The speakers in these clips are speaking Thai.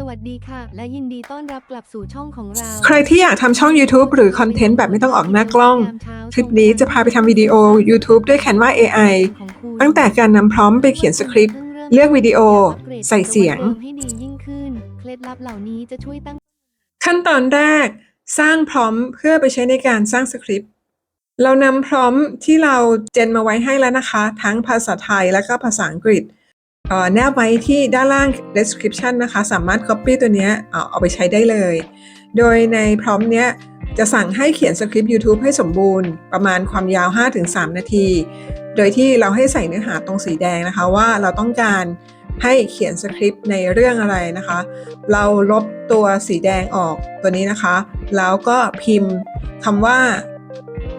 สวัสดีค่ะ และยินดีต้อนรับกลับสู่ช่องของเรา ใครที่อยากทำช่อง YouTube หรือคอนเทนต์แบบไม่ต้องออกหน้ากล้อง คลิปนี้จะพาไปทำวิดีโอ YouTube ด้วย Canva AI ตั้งแต่การนำพร้อมไปเขียนสคริปต์ เลือกวิดีโอ ใส่เสียง ให้ดียิ่งขึ้น เคล็ดลับเหล่านี้จะช่วยตั้ง ขั้นตอนแรก สร้างพร้อมเพื่อไปใช้ในการสร้างสคริปต์ เรานำพร้อมที่เราเจนมาไว้ให้แล้วนะคะ ทั้งภาษาไทยและก็ภาษาอังกฤษเอ่อ แนบไว้ที่ด้านล่าง description นะคะ สามารถ copy ตัวนี้เอาเอาไปใช้ได้เลย โดยในพร้อมเนี้ยจะสั่งให้เขียนสคริปต์ YouTube ให้สมบูรณ์ประมาณความยาว 5-3 นาที โดยที่เราให้ใส่เนื้อหาตรงสีแดงนะคะว่าเราต้องการให้เขียนสคริปต์ในเรื่องอะไรนะคะ เราลบตัวสีแดงออกตัวนี้นะคะ แล้วก็พิมพ์คำว่า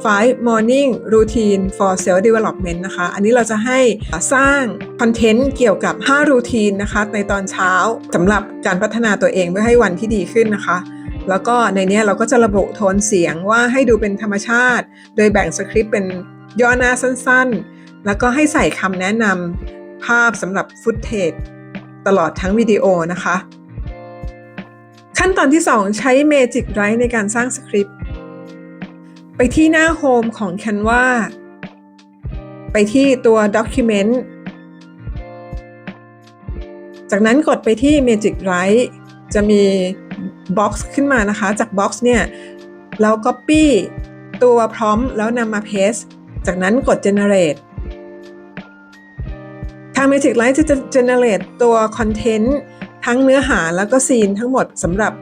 five morning routine for self development นะคะ อันนี้เราจะให้สร้างคอนเทนต์เกี่ยวกับ 5 รูทีนนะคะในตอนเช้าสำหรับการพัฒนาตัวเองเพื่อให้วันที่ดีขึ้นนะคะ แล้วก็ในนี้เราก็จะระบุโทนเสียงว่าให้ดูเป็นธรรมชาติ โดยแบ่งสคริปต์เป็นย่อหน้าสั้นๆ แล้วก็ให้ใส่คำแนะนำภาพสำหรับฟุตเทจตลอดทั้งวิดีโอนะคะ ขั้นตอนที่ 2 ใช้ Magic Write ในการสร้างสคริปต์ ไปที่หน้าโฮมของ Canva ไปที่ตัว Document จากนั้นกดไปที่ Magic Write จะมี Box ขึ้นมานะคะ จาก Box เนี่ย เรา Copy ตัวพร้อมแล้วนำมา Paste จากนั้นกด Generate ทาง Magic Write จะ generate ตัว Content ทั้งเนื้อหาแล้วก็ซีนทั้งหมดสำหรับ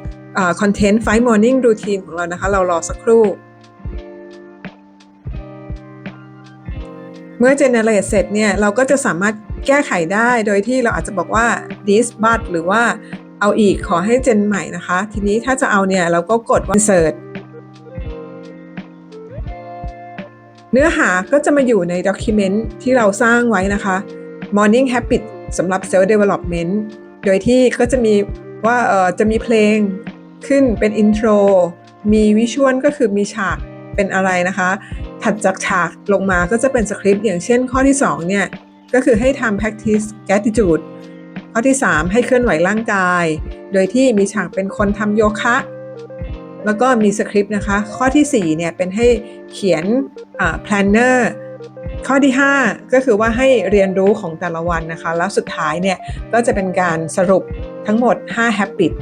คอนเทนต์ Five Morning Routine ของเรานะคะ เรารอสักครู่ เมื่อ generate เสร็จเนี่ยเราก็จะสามารถแก้ไขได้โดยที่เราอาจจะบอกว่า this but หรือว่าเอาอีกขอให้เจนใหม่นะคะ ทีนี้ถ้าจะเอาเนี่ยเราก็กดว่า insert เนื้อหาก็จะมาอยู่ใน document ที่เราสร้างไว้นะคะ morning habit สำหรับ self development โดยที่ก็จะมีว่าเออจะมีเพลงขึ้นเป็น intro มีวิชวลก็คือมีฉากเป็นอะไรนะคะ ถัดจากฉากลงมาก็จะเป็นสคริปต์อย่างเช่นข้อที่ 2 เนี่ย ก็คือให้ทำ practice gratitude ข้อที่ 3 ให้เคลื่อนไหวร่างกาย โดยที่มีฉากเป็นคนทำโยคะ แล้วก็มีสคริปต์นะคะ ข้อที่ 4 เนี่ยเป็นให้เขียน planner ข้อที่ 5 ก็คือว่าให้เรียนรู้ของแต่ละวันนะคะ แล้วสุดท้ายเนี่ยก็จะเป็นการสรุปทั้งหมด 5 habit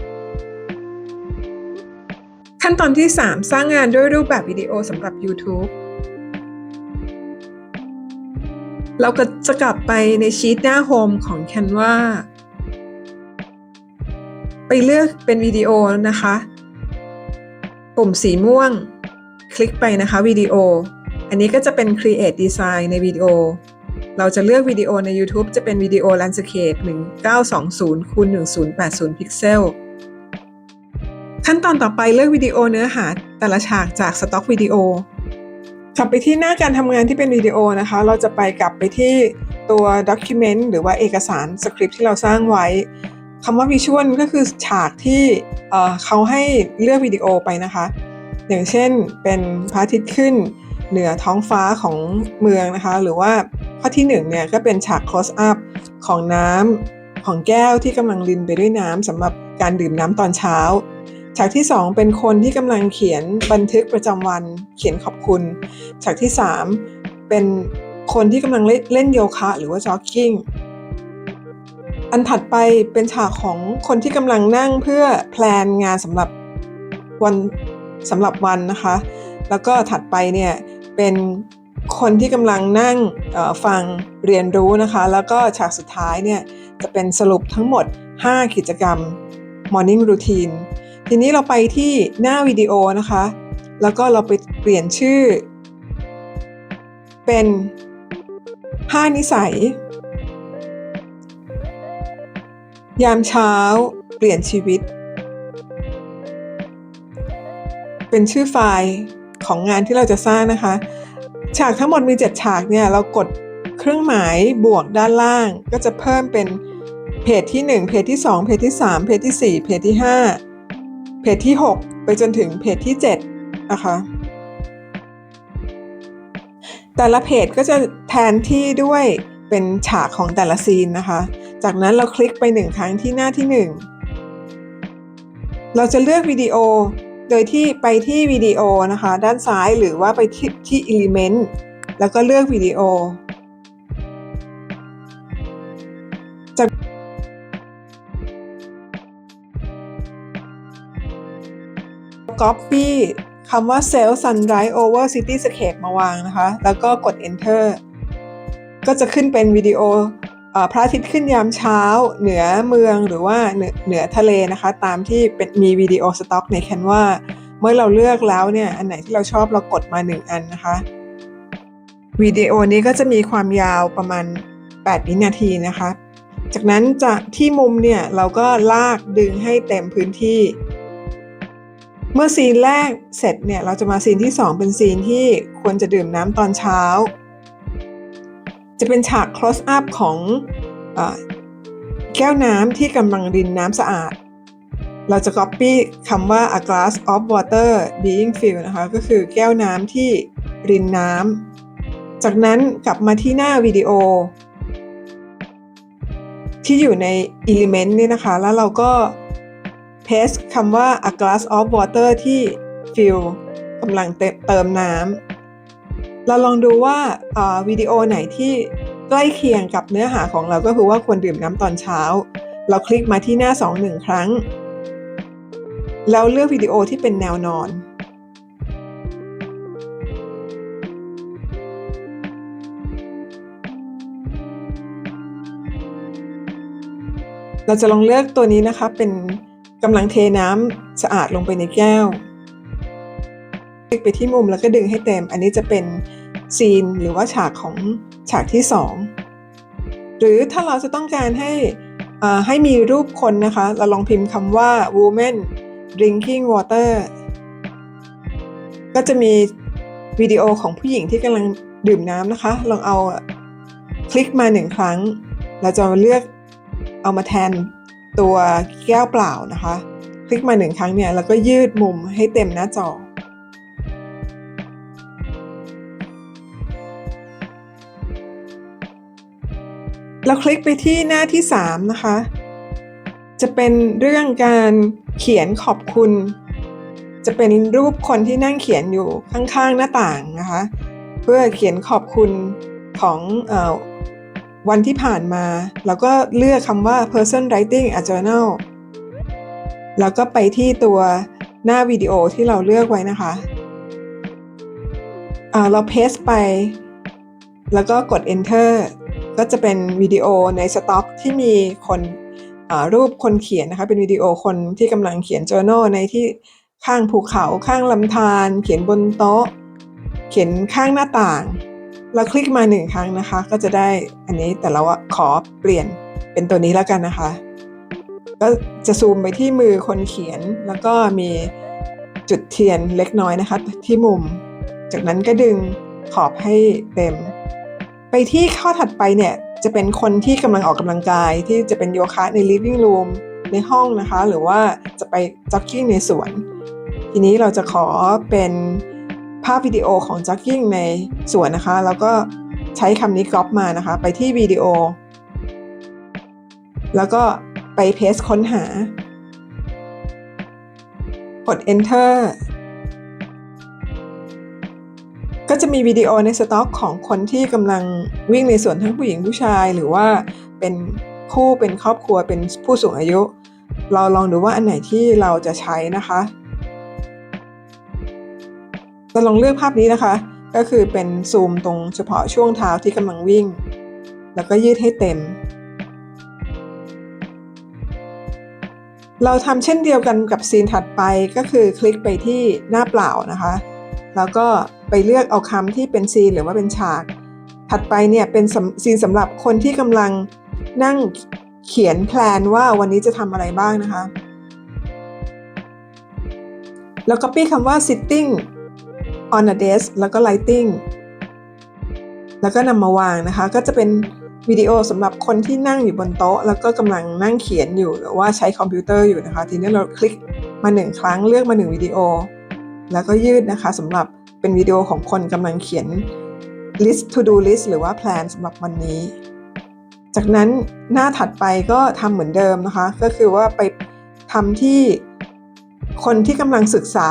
ขั้นตอนที่ 3 สร้างงานด้วยรูปแบบวิดีโอสำหรับ YouTube เราก็จะกลับไปในชีตหน้าโฮมของ Canva ไปเลือกเป็นวิดีโอนะคะ ปุ่มสีม่วง คลิกไปนะคะวิดีโอ อันนี้ก็จะเป็น Create Design ในวิดีโอ เราจะเลือกวิดีโอใน YouTube จะเป็นวิดีโอ Landscape 1920คูณ1080 พิกเซลขั้นตอนต่อไปเลือกวิดีโอเนื้อหาแต่ละฉากจากสต็อกวิดีโอ กลับไปที่หน้าการทำงานที่เป็นวิดีโอนะคะ เราจะไปกลับไปที่ตัว Document หรือว่าเอกสารสคริปที่เราสร้างไว้คำว่า Visual ก็คือฉากที่เขาให้เลือกวิดีโอไปนะคะ อย่างเช่นเป็นพระอาทิตย์ขึ้นเหนือท้องฟ้าของเมืองนะคะ หรือว่าข้อที่หนึ่งเนี่ยก็เป็นฉาก close up ของน้ำของแก้วที่กำลังรินไปด้วยน้ำสำหรับการดื่มน้ำตอนเช้า ฉากที่ 2 เป็นคนที่กำลังเขียนบันทึกประจำวันเขียนขอบคุณ ฉากที่ 3 เป็นคนที่กำลังเล่นเล่นโยคะหรือว่าจ็อกกิ้งอันถัดไปเป็นฉากของคนที่กำลังนั่งเพื่อแพลนงานสำหรับวันสำหรับวันนะคะ แล้วก็ถัดไปเนี่ยเป็นคนที่กำลังนั่งฟังเรียนรู้นะคะ แล้วก็ฉากสุดท้ายเนี่ยจะเป็นสรุปทั้งหมด 5 กิจกรรม Morning Routine ทีนี้เราไปที่หน้าวิดีโอนะคะ แล้วก็เราไปเปลี่ยนชื่อ เป็น5นิสัย ยามเช้าเปลี่ยนชีวิต เป็นชื่อไฟล์ของงานที่เราจะสร้างนะคะ ฉากทั้งหมดมี 7 ฉากเนี่ย เรากดเครื่องหมายบวกด้านล่าง ก็จะเพิ่มเป็นเพจที่ 1 เพจที่ 2 เพจที่ 3 เพจที่ 4 เพจที่ 5 เพจที่ 6 ไปจนถึงเพจที่7นะคะแต่ละเพจก็จะแทนที่ด้วยเป็นฉากของแต่ละซีนนะคะ จากนั้นเราคลิกไปหนึ่งครั้งที่หน้าที่ 1 เราจะเลือกวิดีโอ โดยที่ไปที่วิดีโอนะคะ ด้านซ้ายหรือว่าไปที่ที่ Element แล้วก็เลือกวิดีโอ Copy คำว่า Cell Sunrise Over Cityscape มาวางนะคะ แล้วก็กด Enter ก็จะขึ้นเป็นวิดีโอพระอาทิตย์ขึ้นยามเช้า เหนือเมืองหรือว่าเหนือทะเลนะคะ ตามที่เป็นมีวิดีโอสต็อกใน Canva เมื่อเราเลือกแล้วเนี่ย อันไหนที่เราชอบเรากดมา 1 อันนะคะวิดีโอนี้ก็จะมีความยาวประมาณ 8 วินาทีนะคะ จากนั้นจากที่มุมเนี่ย เราก็ลากดึงให้เต็มพื้นที่ เมื่อซีนแรกเสร็จเนี่ยเราจะมาซีนที่ 2 เป็นซีนที่ควรจะดื่มน้ำตอนเช้า จะเป็นฉาก close up ของอแก้วน้ำที่กำลังรินน้ำสะอาด เราจะ copy คำว่า a glass of water being filled นะคะ ก็คือแก้วน้ำที่รินน้ำ จากนั้นกลับมาที่หน้าวิดีโอ ที่อยู่ใน element นี่นะคะ แล้วเราก็ paste คำว่า a glass of water ที่ fill กำลังเติมน้ำเราลองดูว่าาวิดีโอไหนที่ใกล้เคียงกับเนื้อหาของเราก็คือว่าควรดื่มน้ำตอนเช้า เราคลิกมาที่หน้า2หนึ่งครั้ง แล้วเลือกวิดีโอที่เป็นแนวนอนเราจะลองเลือกตัวนี้นะคะเป็น กำลังเทน้ำสะอาดลงไปในแก้วคลิกไปที่มุมแล้วก็ดึงให้เต็ม อันนี้จะเป็นซีนหรือว่าฉากของฉากที่ 2 หรือถ้าเราจะต้องการให้อ่าให้มีรูปคนนะคะ เราลองพิมพ์คำว่า woman drinking water ก็จะมีวิดีโอของผู้หญิงที่กำลังดื่มน้ำนะคะ ลองเอาคลิกมาหนึ่งครั้ง เราจะเลือกเอามาแทน ตัวแก้วเปล่านะคะ คลิกมาหนึ่งครั้งเนี่ยแล้วก็ยืดมุมให้เต็มหน้าจอเราคลิกไปที่หน้าที่ 3 นะคะ จะเป็นเรื่องการเขียนขอบคุณ จะเป็นรูปคนที่นั่งเขียนอยู่ข้างๆหน้าต่างนะคะ เพื่อเขียนขอบคุณของเออ วันที่ผ่านมาแล้วก็เลือกคำว่า person writing a journal แล้วก็ไปที่ตัวหน้าวิดีโอที่เราเลือกไว้นะคะอ่าเราเพสไป แล้วก็กด enter ก็จะเป็นวิดีโอในสต็อกที่มีคนรูปคนเขียนนะคะ เป็นวิดีโอคนที่กำลังเขียน journal ในที่ข้างภูเขาข้างลำธารเขียนบนโต๊ะ เขียนข้างหน้าต่าง เราคลิกมาหนึ่งครั้งนะคะ ก็จะได้อันนี้แต่เราขอเปลี่ยนเป็นตัวนี้แล้วกันนะคะ ก็จะซูมไปที่มือคนเขียน แล้วก็มีจุดเทียนเล็กน้อยนะคะ ที่มุม จากนั้นก็ดึงขอบให้เต็ม ไปที่ข้อถัดไปเนี่ยจะเป็นคนที่กำลังออกกำลังกายที่จะเป็นโยคะใน living room ในห้องนะคะ หรือว่าจะไปจ็อกกิ้งในสวน ทีนี้เราจะขอเป็น ภาพวิดีโอของจ็อกกิ้งในสวนนะคะ แล้วก็ใช้คำนี้ก๊อปมานะคะ ไปที่วิดีโอ แล้วก็ไปเพสค้นหา กด enter ก็จะมีวิดีโอในสต็อกของคนที่กำลังวิ่งในสวนทั้งผู้หญิงผู้ชาย หรือว่าเป็นคู่เป็นครอบครัวเป็นผู้สูงอายุ เราลองดูว่าอันไหนที่เราจะใช้นะคะ เราลองเลือกภาพนี้นะคะ ก็คือเป็นซูมตรงเฉพาะช่วงเท้าที่กำลังวิ่ง แล้วก็ยืดให้เต็ม เราทำเช่นเดียวกันกับซีนถัดไปก็คือคลิกไปที่หน้าเปล่านะคะ แล้วก็ไปเลือกเอาคำที่เป็นซีนหรือว่าเป็นฉาก ถัดไปเนี่ยเป็นซีนสำหรับคนที่กำลังนั่งเขียนแพลนว่าวันนี้จะทำอะไรบ้างนะคะ แล้วก็ปี้คำว่า sitting on a desk แล้วก็ lighting แล้วก็นำมาวางนะคะ ก็จะเป็นวิดีโอสำหรับคนที่นั่งอยู่บนโต๊ะ แล้วก็กำลังนั่งเขียนอยู่หรือว่าใช้คอมพิวเตอร์อยู่นะคะ ทีนี้เราคลิกมาหนึ่งครั้งเลือกมาหนึ่งวิดีโอ แล้วก็ยืดนะคะสำหรับเป็นวิดีโอของคนกำลังเขียน list to do list หรือว่า plan สำหรับวันนี้ จากนั้นหน้าถัดไปก็ทำเหมือนเดิมนะคะ ก็คือว่าไปทำที่คนที่กำลังศึกษา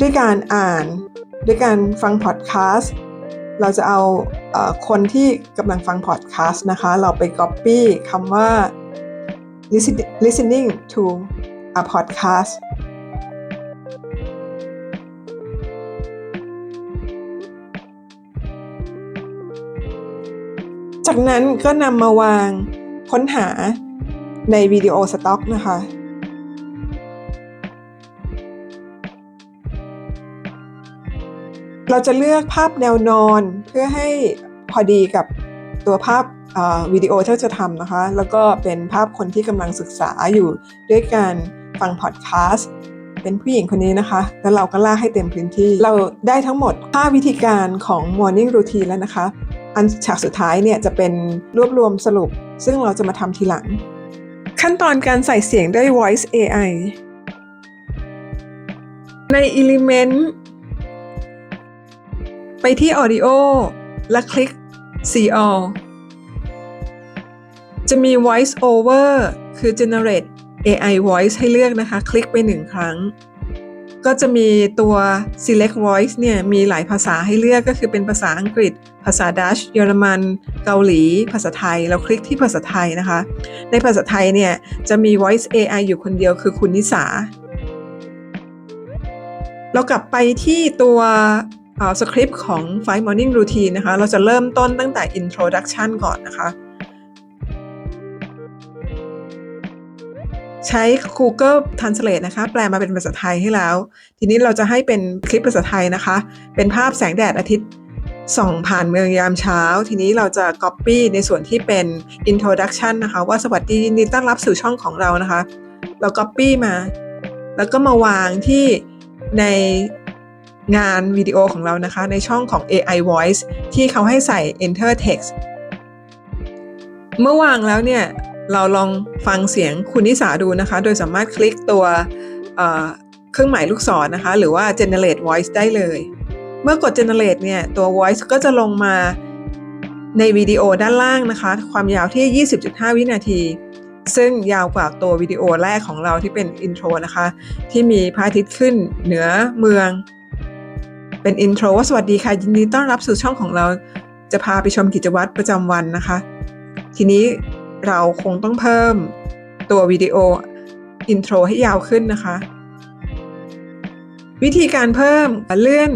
ด้วยการอ่าน ด้วยการฟังพอดแคสต์เราจะเอาคนที่กำลังฟังพอดแคสต์นะคะ เราไป Copy คำว่า listening to a podcast จากนั้นก็นำมาวางค้นหาในวิดีโอสต็อกนะคะ เราจะเลือกภาพแนวนอนเพื่อให้พอดีกับตัวภาพวิดีโอที่เราจะทำนะคะ แล้วก็เป็นภาพคนที่กำลังศึกษาอยู่ด้วยการฟังพอดแคสต์เป็นผู้หญิงคนนี้นะคะ แล้วเราก็ลากให้เต็มพื้นที่ เราได้ทั้งหมด 5 วิธีการของ Morning Routine แล้วนะคะ อันฉากสุดท้ายเนี่ยจะเป็นรวบรวมสรุป ซึ่งเราจะมาทำทีหลัง ขั้นตอนการใส่เสียงด้วย Voice AI ใน Element ไปที่ Audio และคลิก See All จะมี Voice Over คือ Generate AI Voice ให้เลือกนะคะ คลิกไปหนึ่งครั้ง ก็จะมีตัว select voice เนี่ย มีหลายภาษาให้เลือกก็คือเป็นภาษาอังกฤษ ภาษาดัชเยอรมัน เกาหลี ภาษาไทย เราคลิกที่ภาษาไทยนะคะ ในภาษาไทยเนี่ย จะมี voice AI อยู่คนเดียวคือคุณนิสา เรากลับไปที่ตัว สคริปต์ของ Five Morning Routine นะคะ เราจะเริ่มต้นตั้งแต่ introduction ก่อนนะคะ ใช้ Google Translate นะคะ แปลมาเป็นภาษาไทยให้แล้ว ทีนี้เราจะให้เป็นคลิปภาษาไทยนะคะ เป็นภาพแสงแดดอาทิตย์ส่องผ่านเมืองยามเช้า ทีนี้เราจะ Copy ในส่วนที่เป็น Introduction นะคะ ว่าสวัสดียินดีต้อนรับสู่ช่องของเรานะคะ เรา Copy มา แล้วก็มาวางที่ใน งานวิดีโอของเรานะคะ ในช่องของ AI Voice ที่เขาให้ใส่ Enter Text เมื่อวางแล้วเนี่ย เราลองฟังเสียงคุณนิสาดูนะคะ โดยสามารถคลิกตัวเครื่องหมายลูกศรนะคะ หรือว่า generate voice ได้เลย เมื่อกด generate เนี่ย ตัว voice ก็จะลงมาในวิดีโอด้านล่างนะคะ ความยาวที่ 20.5 วินาที ซึ่งยาวกว่าตัววิดีโอแรกของเราที่เป็น intro นะคะ ที่มีพระอาทิตย์ขึ้นเหนือเมือง เป็น intro ว่าสวัสดีค่ะ ยินดีต้อนรับสู่ช่องของเราจะพาไปชมกิจวัตรประจำวันนะคะ ทีนี้เราคงต้องเพิ่มตัววิดีโออินโทรให้ยาวขึ้นนะคะ วิธีการเพิ่มเลื่อน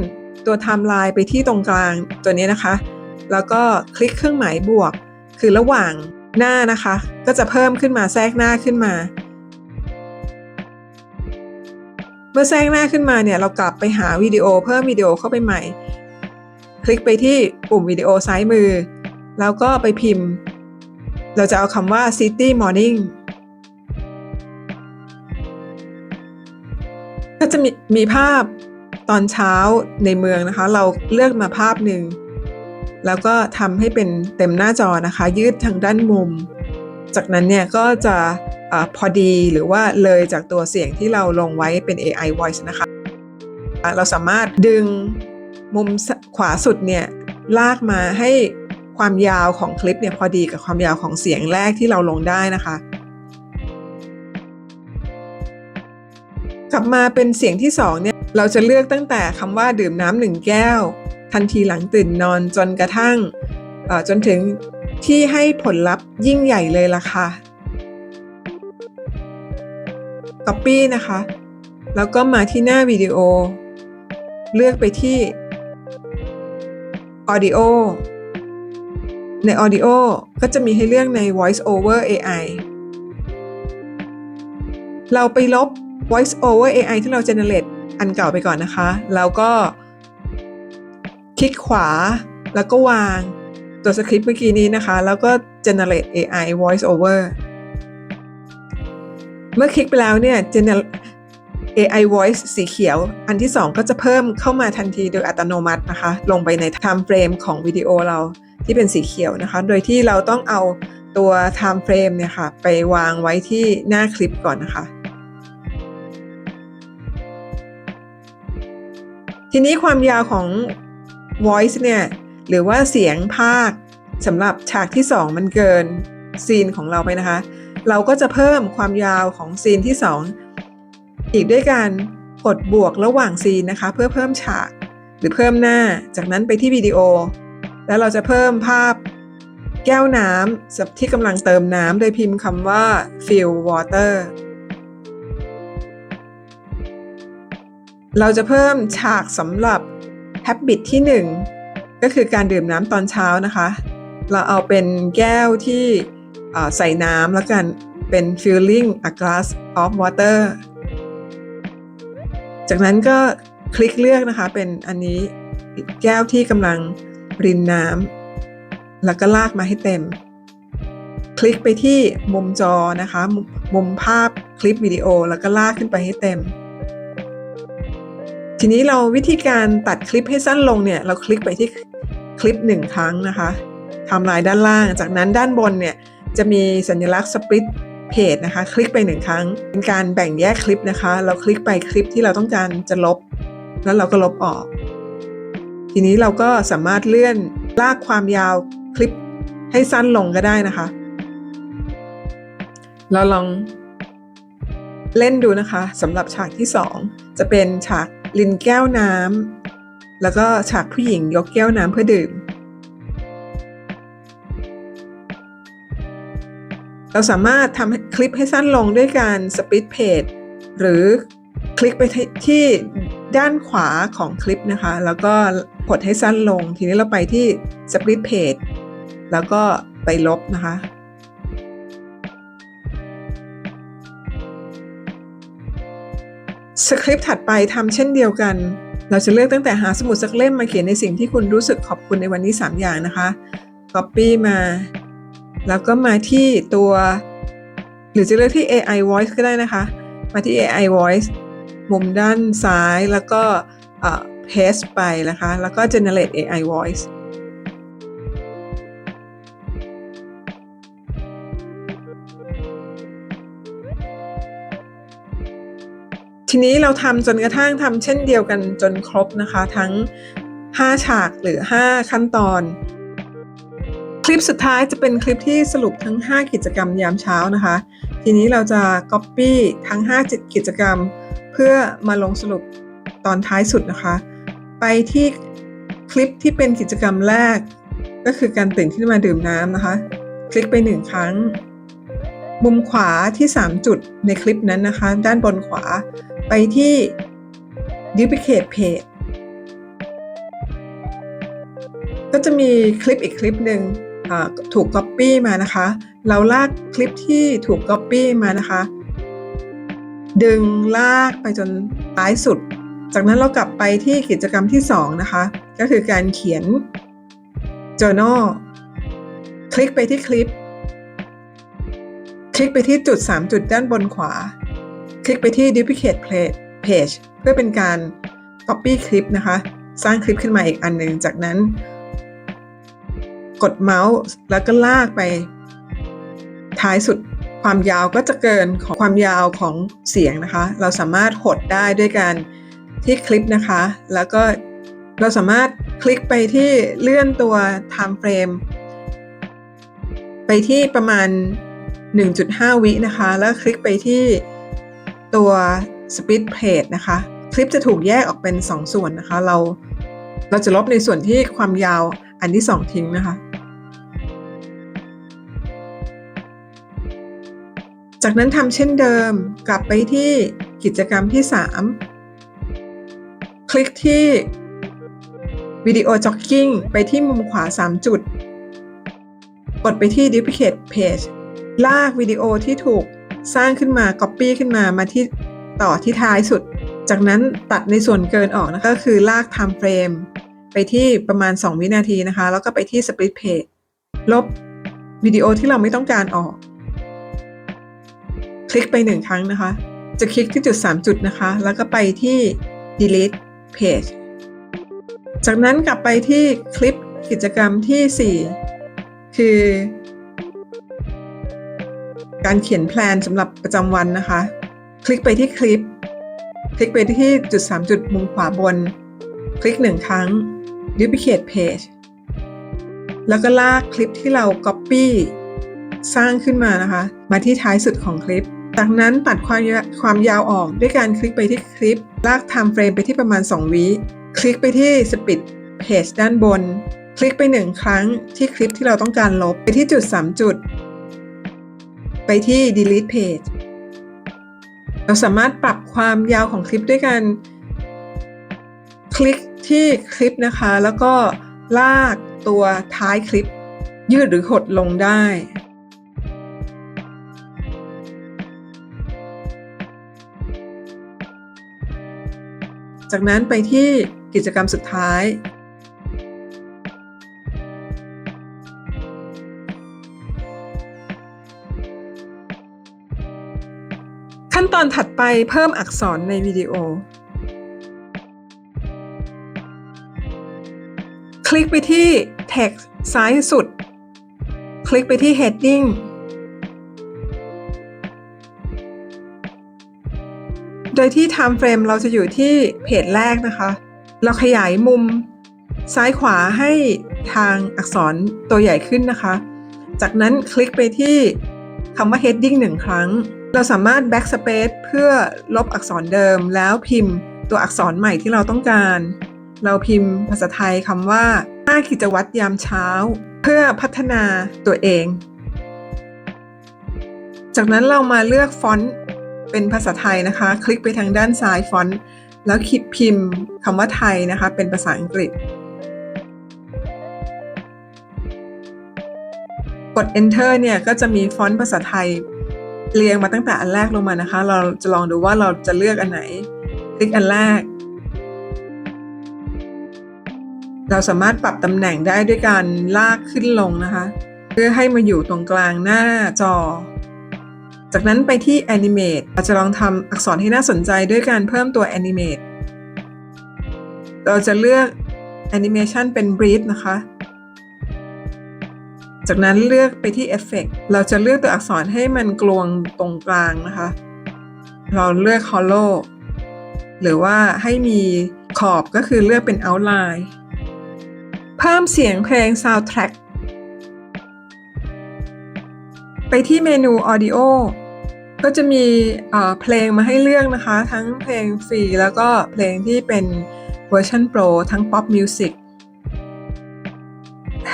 ตัวไทม์ไลน์ไปที่ตรงกลางตัวนี้นะคะ แล้วก็คลิกเครื่องหมายบวก คือระหว่างหน้านะคะ ก็จะเพิ่มขึ้นมาแทรกหน้าขึ้นมา เมื่อแทรกหน้าขึ้นมาเนี่ยเรากลับไปหาวิดีโอเพิ่มวิดีโอเข้าไปใหม่ คลิกไปที่ปุ่มวิดีโอซ้ายมือ แล้วก็ไปพิมพ์ เราจะเอาคำว่า city morning ก็จะมีมีภาพตอนเช้าในเมืองนะคะ เราเลือกมาภาพหนึ่ง แล้วก็ทำให้เป็นเต็มหน้าจอนะคะ ยืดทางด้านมุม จากนั้นเนี่ยก็จะอพอดีหรือว่าเลยจากตัวเสียงที่เราลงไว้เป็น AI voice นะคะ เราสามารถดึงมุมขวาสุดเนี่ยลากมาให้ความยาวของคลิปเนี่ยพอดีกับความยาวของเสียงแรกที่เราลงได้นะคะ กลับมาเป็นเสียงที่สองเนี่ยเราจะเลือกตั้งแต่คำว่าดื่มน้ำหนึ่งแก้ว ทันทีหลังตื่นนอนจนกระทั่งจนถึง ที่ให้ผลลัพธ์ยิ่งใหญ่เลยล่ะค่ะ Copy นะคะ แล้วก็มาที่หน้าวิดีโอ เลือกไปที่ Audio ใน Audio ก็จะมีให้เลือกใน Voice Over AI เราไปลบ Voice Over AI ที่เรา generate อันเก่าไปก่อนนะคะ แล้วก็ คลิกขวาแล้วก็วาง ตัวสคริปต์เมื่อกี้นี้นะคะ แล้วก็ generate AI Voice Over เมื่อคลิกไปแล้วเนี่ย generate AI Voice สีเขียว อันที่ 2 ก็จะเพิ่มเข้ามาทันทีโดยอัตโนมัตินะคะ ลงไปใน time frame ของวิดีโอเราที่เป็นสีเขียวนะคะ โดยที่เราต้องเอาตัว time frame เนี่ยค่ะ ไปวางไว้ที่หน้าคลิปก่อนนะคะ ทีนี้ความยาวของ voice เนี่ย หรือว่าเสียงภาคสำหรับฉากที่ 2 มันเกินซีนของเราไปนะคะ เราก็จะเพิ่มความยาวของซีนที่ 2 อีกด้วยการกดบวกระหว่างซีนนะคะ เพื่อเพิ่มฉากหรือเพิ่มหน้าจากนั้นไปที่วิดีโอ แล้วเราจะเพิ่มภาพแก้วน้ำที่กำลังเติมน้ำโดยพิมพ์คำว่า fill water เราจะเพิ่มฉากสำหรับ habit ที่ 1 ก็คือการดื่มน้ำตอนเช้านะคะ เราเอาเป็นแก้วที่ใส่น้ำแล้วกันเป็น filling a glass of water จากนั้นก็คลิกเลือกนะคะเป็นอันนี้แก้วที่กำลังรินน้ำแล้วก็ลากมาให้เต็ม คลิกไปที่มุมจอนะคะมมุมภาพคลิปวิดีโอแล้วก็ลากขึ้นไปให้เต็ม ทีนี้เราวิธีการตัดคลิปให้สั้นลงเนี่ย เราคลิกไปที่ คลิปหนึ่งครั้งนะคะไทำลายด้านล่าง จากนั้นด้านบนเนี่ยจะมีสัญลักษณ์สป l ิ t เพจนะคะ คลิกไปหนึ่งครั้ง เป็นการแบ่งแยกคลิปนะคะ เราคลิกไปคลิปที่เราต้องการจะลบ แล้วเราก็ลบออก ทีนี้เราก็สามารถเลื่อนลากความยาวคลิปให้สั้นลงก็ได้นะคะ เราลองเล่นดูนะคะสำหรับฉากที่ 2 จะเป็นฉากลินแก้วน้ำ แล้วก็ฉากผู้หญิงยกแก้วน้ำเพื่อดื่ม เราสามารถทำคลิปให้สั้นลงด้วยการสปิดเพจหรือคลิกไปที่ด้านขวาของคลิปนะคะ แล้วก็กดให้สั้นลง ทีนี้เราไปที่สปิดเพจแล้วก็ไปลบนะคะ สคริปต์ถัดไปทำเช่นเดียวกัน เราจะเลือกตั้งแต่หาสมุดสักเล่มมาเขียนในสิ่งที่คุณรู้สึกขอบคุณในวันนี้ 3 อย่างนะคะ Copy มา แล้วก็มาที่ตัว หรือจะเลือกที่ AI Voice ก็ได้นะคะ มาที่ AI Voice มุมด้านซ้ายแล้วก็ paste ไปนะคะ แล้วก็ generate AI Voice ทีนี้เราทำจนกระทั่งทำเช่นเดียวกันจนครบนะคะ ทั้ง 5 ฉากหรือ 5 ขั้นตอน คลิปสุดท้ายจะเป็นคลิปที่สรุปทั้ง 5 กิจกรรมยามเช้านะคะ ทีนี้เราจะ Copy ทั้ง 5 จิตกิจกรรม เพื่อมาลงสรุปตอนท้ายสุดนะคะ ไปที่คลิปที่เป็นกิจกรรมแรก ก็คือการตื่นขึ้นมาดื่มน้ำนะคะ คลิกไป1ครั้ง มุมขวาที่ 3 จุดในคลิปนั้นนะคะ ด้านบนขวาไปที่ duplicate page ก็จะมีคลิปอีกคลิปหนึ่งถูก Copy มานะคะ เราลากคลิปที่ถูก Copy มานะคะ ดึงลากไปจนท้ายสุด จากนั้นเรากลับไปที่กิจกรรมที่ 2 นะคะ ก็คือการเขียน journal คลิกไปที่คลิป คลิกไปที่จุด 3 จุดด้านบนขวา คลิกไปที่ duplicate page เพื่อเป็นการ copy คลิปนะคะ สร้างคลิปขึ้นมาอีกอันหนึ่ง จากนั้น กดเมาส์แล้วก็ลากไป ท้ายสุดความยาวก็จะเกินของความยาวของเสียงนะคะ เราสามารถหดได้ด้วยการที่คลิปนะคะ แล้วก็เราสามารถคลิกไปที่เลื่อนตัว time frame ไปที่ประมาณ 1.5 วินะคะ แล้วคลิกไปที่ตัว Speed Plate นะคะ คลิปจะถูกแยกออกเป็น 2 ส่วนนะคะ เราเราจะลบในส่วนที่ความยาวอันที่ 2 ทิ้งนะคะ จากนั้นทำเช่นเดิมกลับไปที่กิจกรรมที่ 3 คลิกที่วิดีโอจ็อกกิ้งไปที่มุมขวา 3 จุด กดไปที่ Duplicate Page ลากวิดีโอที่ถูกสร้างขึ้นมา Copy ขึ้นมามาที่ต่อที่ท้ายสุด จากนั้นตัดในส่วนเกินออกนะคะก็คือลาก Time Frame ไปที่ประมาณ 2 วินาทีนะคะ แล้วก็ไปที่ Split Page ลบวิดีโอที่เราไม่ต้องการออก คลิกไป1ครั้งนะคะ จะคลิกที่จุด 3 จุดนะคะ แล้วก็ไปที่ delete page จากนั้นกลับไปที่คลิปกิจกรรมที่ 4 คือ การเขียนแพลนสำหรับประจำวันนะคะ คลิกไปที่คลิป คลิกไปที่จุด 3 จุดมุมขวาบน คลิก1ครั้ง duplicate page แล้วก็ลากคลิปที่เรา copy สร้างขึ้นมานะคะ มาที่ท้ายสุดของคลิป จากนั้นตัดความความยาวออกด้วยการคลิกไปที่คลิป ลาก time frame ไปที่ประมาณ 2 วิคลิกไปที่ Split Page ด้านบน คลิกไปหนึ่งครั้งที่คลิปที่เราต้องการลบไปที่จุด 3 จุด ที่ delete page เราสามารถปรับความยาวของคลิปด้วยการคลิกที่คลิปนะคะ แล้วก็ลากตัวท้ายคลิป ยืดหรือหดลงได้ จากนั้นไปที่กิจกรรมสุดท้าย อนถัดไปเพิ่มอักษรในวิดีโอ คลิกไปที่ text ซ้ายสุด คลิกไปที่ heading โดยที่ time frame เราจะอยู่ที่เพจแรกนะคะ เราขยายมุมซ้ายขวาให้ทางอักษรตัวใหญ่ขึ้นนะคะ จากนั้นคลิกไปที่คำว่า heading หนึ่งครั้ง เราสามารถ backspace เพื่อลบอักษรเดิม แล้วพิมพ์ตัวอักษรใหม่ที่เราต้องการ เราพิมพ์ภาษาไทยคำว่า 5 กิจวัตรยามเช้า เพื่อพัฒนาตัวเอง จากนั้นเรามาเลือกฟอนต์เป็นภาษาไทยนะคะ คลิกไปทางด้านซ้ายฟอนต์แล้วคิดพิมพ์คำว่าไทยนะคะ เป็นภาษาอังกฤษ กด enter เนี่ยก็จะมีฟอนต์ภาษาไทย เรียงมาตั้งแต่อันแรกลงมานะคะ เราจะลองดูว่าเราจะเลือกอันไหน คลิกอันแรก เราสามารถปรับตำแหน่งได้ด้วยการลากขึ้นลงนะคะ เพื่อให้มาอยู่ตรงกลางหน้าจอ จากนั้นไปที่ Animate เราจะลองทำอักษรให้น่าสนใจด้วยการเพิ่มตัว Animate เราจะเลือก Animation เป็น Breathe นะคะ จากนั้นเลือกไปที่ Effect เราจะเลือกตัวอักษรให้มันกลวงตรงกลางนะคะ เราเลือก Hollow หรือว่าให้มีขอบก็คือเลือกเป็น Outline เพิ่มเสียงเพลง Soundtrack ไปที่เมนู Audio ก็จะมีเอ่อเพลงมาให้เลือกนะคะ ทั้งเพลงฟรีแล้วก็เพลงที่เป็นเวอร์ชันโปรทั้ง Pop Music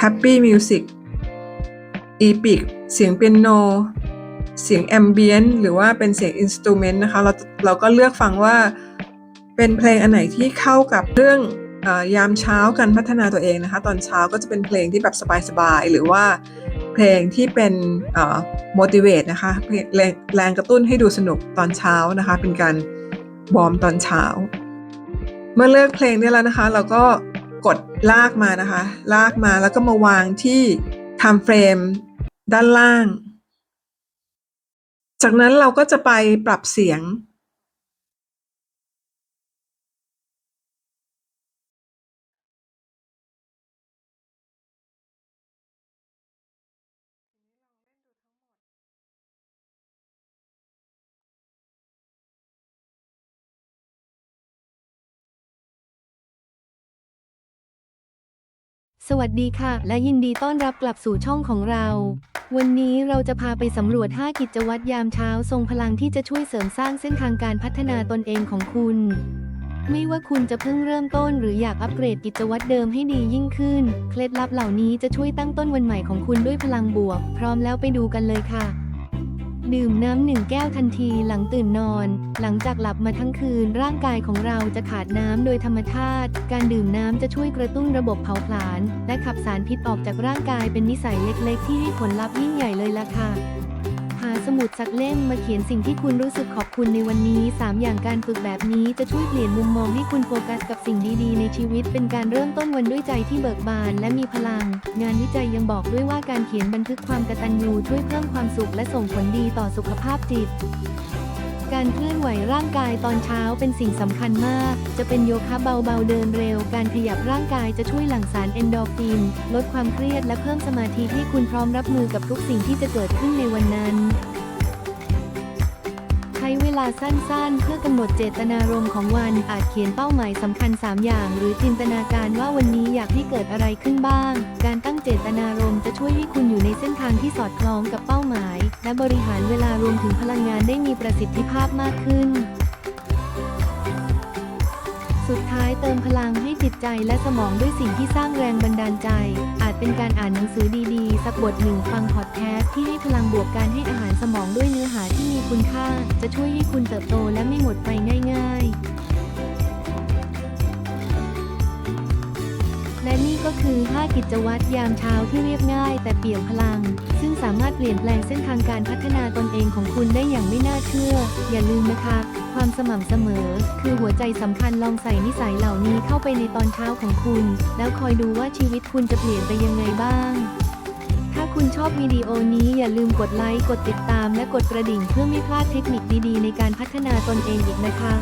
Happy Music Epic เสียงเปียโน เสียงแอมเบียนหรือว่าเป็นเสียงอินสตูเมนต์นะคะเราเราก็เลือกฟังว่าเป็นเพลงอันไหนที่เข้ากับเรื่องอยามเช้าการพัฒนาตัวเองนะคะ ตอนเช้าก็จะเป็นเพลงที่แบบสบายๆหรือว่าเพลงที่เป็นอ่อ motivate นะคะแรงแรงกระตุ้นให้ดูสนุกตอนเช้านะคะ เป็นการวอมตอนเช้า เมื่อเลือกเพลงได้แล้วนะคะ เราก็กดลากมานะคะ ลากมาแล้วก็มาวางที่ time frame ด้านล่าง จากนั้นเราก็จะไปปรับเสียง สวัสดีค่ะ และยินดีต้อนรับกลับสู่ช่องของเรา วันนี้เราจะพาไปสำรวจ 5 กิจวัตรยามเช้าทรงพลังที่จะช่วยเสริมสร้างเส้นทางการพัฒนาตนเองของคุณ ไม่ว่าคุณจะเพิ่งเริ่มต้นหรืออยากอัปเกรดกิจวัตรเดิมให้ดียิ่งขึ้น เคล็ดลับเหล่านี้จะช่วยตั้งต้นวันใหม่ของคุณด้วยพลังบวก พร้อมแล้วไปดูกันเลยค่ะ ดื่มน้ำหนึ่งแก้วทันทีหลังตื่นนอน หลังจากหลับมาทั้งคืนร่างกายของเราจะขาดน้ำโดยธรรมชาติ การดื่มน้ำจะช่วยกระตุ้นระบบเผาผลาญและขับสารพิษออกจากร่างกายเป็นนิสัยเล็กๆ ที่ให้ผลลัพธ์ยิ่งใหญ่เลยล่ะค่ะ สมุดสักเล่มมาเขียนสิ่งที่คุณรู้สึกขอบคุณในวันนี้ 3 อย่างการฝึกแบบนี้จะช่วยเปลี่ยนมุมมองให้คุณโฟกัสกับสิ่งดีๆ ในชีวิต เป็นการเริ่มต้นวันด้วยใจที่เบิกบานและมีพลัง งานวิจัยยังบอกด้วยว่าการเขียนบันทึกความกตัญญูช่วยเพิ่มความสุขและส่งผลดีต่อสุขภาพจิตการเคลื่อนไหวร่างกายตอนเช้าเป็นสิ่งสำคัญมาก จะเป็นโยคะเบาๆเดินเร็ว การขยับร่างกายจะช่วยหลั่งสารเอนโดรฟิน ลดความเครียดและเพิ่มสมาธิให้คุณพร้อมรับมือกับทุกสิ่งที่จะเกิดขึ้นในวันนั้น ช้เวลาสั้นๆ เพื่อกำหนดเจตนารมณ์ของวันอาจเขียนเป้าหมายสำคัญ 3 อย่าง หรือจินตนาการว่าวันนี้อยากให้เกิดอะไรขึ้นบ้าง การตั้งเจตนารมณ์จะช่วยให้คุณอยู่ในเส้นทางที่สอดคล้องกับเป้าหมาย และบริหารเวลารวมถึงพลังงานได้มีประสิทธิภาพมากขึ้น สุดท้ายเติมพลังให้จิตใจและสมองด้วยสิ่งที่สร้างแรงบันดาลใจ อาจเป็นการอ่านหนังสือดีๆ สักบทหนึ่งฟังพอดแคสต์ที่ให้พลังบวกการให้อาหารสมองด้วยเนื้อหาที่มีคุณค่า จะช่วยให้คุณเติบโตและไม่หมดไปง่าย ๆ และนี่ก็คือ 5 กิจวัตรยามเช้าที่เรียบง่าย แต่เปี่ยมพลัง ซึ่งสามารถเปลี่ยนแปลงเส้นทางการพัฒนาตนเองของคุณได้อย่างไม่น่าเชื่อ อย่าลืมนะคะ ความสม่ำเสมอ คือหัวใจสำคัญลองใส่นิสัยเหล่านี้เข้าไปในตอนเช้าของคุณ แล้วคอยดูว่าชีวิตคุณจะเปลี่ยนไปยังไงบ้าง ถ้าคุณชอบวิดีโอนี้อย่าลืมกดไลค์ กดติดตามและกดกระดิ่งเพื่อไม่พลาดเทคนิคดีๆ ในการพัฒนาตนเองอีกนะคะ